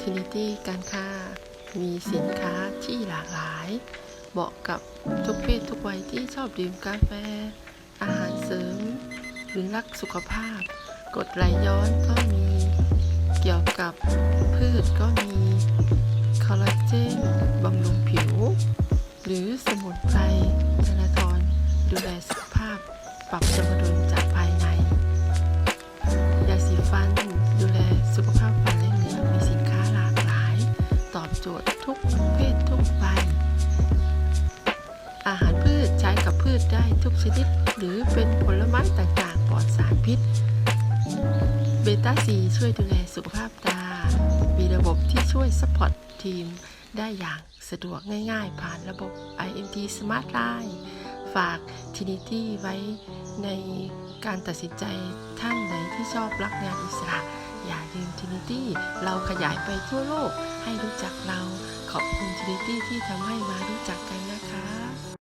Trinity การค้า มีสินค้าที่หลากหลาย เหมาะกับทุกเพศทุกวัยที่ชอบดื่มกาแฟ อาหารเสริม หรือรักสุขภาพ กดไหลย้อนก็มี เกี่ยวกับพืชก็มี คอลลาเจนบำรุงผิว หรือสมุนไพรธนาทรดูแลสุขภาพ ปรับสมดุล โจทย์ทุกเพศทุกวัยอาหารพืชใช้กับพืชได้ทุกชนิด หรือเป็นผลไม้ต่างๆปลอดสารพิษ เบต้าซีช่วยดูแลสุขภาพตา มีระบบที่ช่วยซัพพอร์ตทีมได้อย่างสะดวกง่ายๆ ผ่านระบบ IMT Smart Line ฝาก Trinity ไว้ในการตัดสินใจท่านไหนที่ชอบรักงานอิสระ Trinity เราขยายไปทั่วโลกให้รู้จักเรา ขอบคุณ Trinity ที่ทำให้มารู้จักกัน